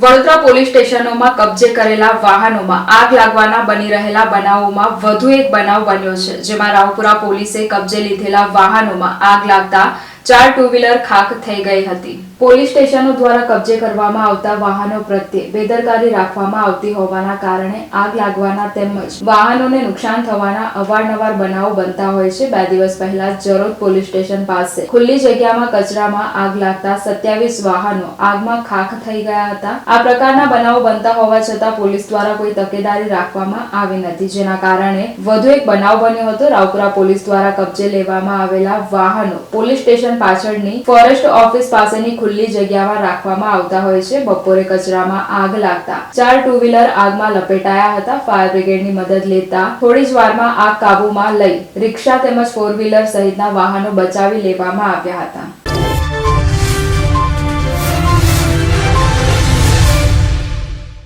Vadodara police સ્ટેશનોમાં કબજે કરેલા વાહનોમાં આગ લાગવાના બની રહેલા બનાવોમાં વધુ એક બનાવ બન્યો છે, જેમાં રાવપુરા પોલીસે કબજે લીધેલા વાહનોમાં આગ લાગતા ચાર ટુ વ્હીલર ખાખ થઈ ગઈ હતી. પોલીસ સ્ટેશનો દ્વારા કબજે કરવામાં આવતા વાહનો પ્રત્યે બેદરકારી રાખવામાં આવતી હોવાના કારણે આગ લાગવાના તેમજ વાહનોને નુકસાન થવાના અવારનવાર બનાવો બનતા હોય છે. બે દિવસ પહેલા જરોદ પોલીસ સ્ટેશન પાસે ખુલ્લી જગ્યામાં કચરામાં આગ લાગતા સત્યાવીસ વાહનો આગમાં ખાખ થઈ ગયા હતા. આ પ્રકારના બનાવો બનતા હોવા છતાં પોલીસ દ્વારા કોઈ તકેદારી રાખવામાં આવી નથી. જેના કારણે વધુ એક બનાવ બન્યો હતો. રાવપુરા પોલીસ દ્વારા કબજે લેવામાં આવેલા વાહનો પોલીસ સ્ટેશન પાછળની ફોરેસ્ટ ઓફિસ પાસેની ખુલ્લી જગ્યામાં રાખવામાં આવતા હોય છે. બપોરે કચરામાં આગ લાગતા ચાર ટુ વ્હીલર આગમાં લપેટાયા હતા. ફાયર બ્રિગેડની મદદ લેતા થોડી જ વારમાં આગ કાબુમાં લઈ રિક્ષા તેમજ ફોર વ્હીલર સહિતના વાહનો બચાવી લેવામાં આવ્યા હતા.